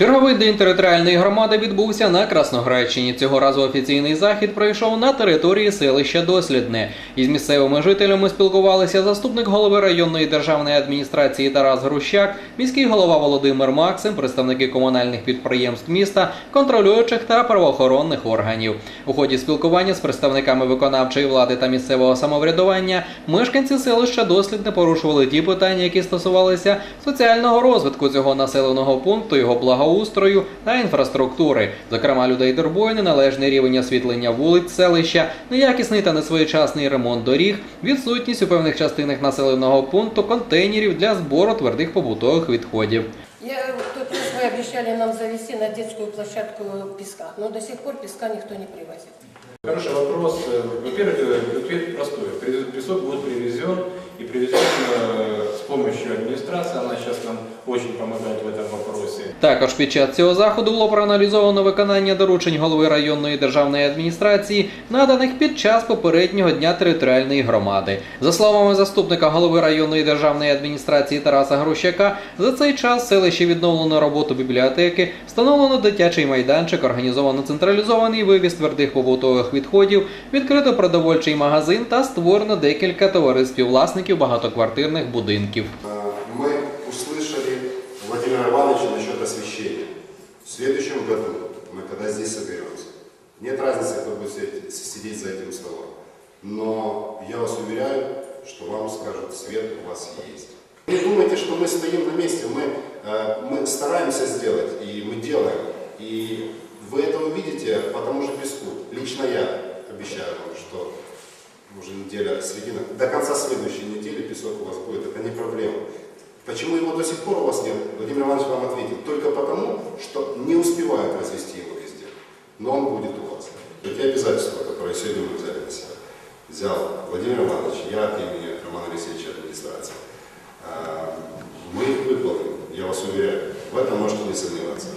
Черговий день територіальної громади відбувся на Красноградщині. Цього разу офіційний захід пройшов на території селища Дослідне. Із місцевими жителями спілкувалися заступник голови районної державної адміністрації Тарас Грущак, міський голова Володимир Максим, представники комунальних підприємств міста, контролюючих та правоохоронних органів. У ході спілкування з представниками виконавчої влади та місцевого самоврядування мешканці селища Дослідне порушували ті питання, які стосувалися соціального розвитку цього населеного пункту, його благоустрою та інфраструктури. Зокрема, людей турбує неналежний рівень освітлення вулиць селища, неякісний та несвоєчасний ремонт доріг, відсутність у певних частинах населеного пункту контейнерів для збору твердих побутових відходів. Я, в тот раз вы обещали нам завести на детскую площадку песка, но до сих пор песка никто не привозит. Хороший вопрос. Э, Во-первых, э, ответ простой. При- Песок будет привезен и привезен э, с помощью администрации. Она сейчас нам очень помогает в этом вопросе. Також під час цього заходу було проаналізовано виконання доручень голови районної державної адміністрації, наданих під час попереднього дня територіальної громади. За словами заступника голови районної державної адміністрації Тараса Грущака, за цей час в селищі відновлено роботу бібліотеки, встановлено дитячий майданчик, організовано централізований вивіз твердих побутових відходів, відкрито продовольчий магазин та створено декілька товариств власників багатоквартирних будинків. Соберемся, нет разницы, кто будет сидеть, за этим столом. Но я вас уверяю, что вам скажут, свет у вас есть. Не думайте, что мы стоим на месте, мы, э, мы стараемся сделать, и мы делаем. И вы это увидите по тому же песку. Лично я обещаю вам, что уже неделя середина, до конца следующей недели песок у вас будет, это не проблема. Почему его до сих пор у вас нет, Владимир Иванович вам ответит, только потому, что не успевают развести. Но он будет у вас. Те обязательства, которые сегодня мы взяли на себя, взял Владимир Иванович, я от имени Романа Алексеевича администрации. А, Мы их выполним, я вас уверяю. В этом можете не сомневаться.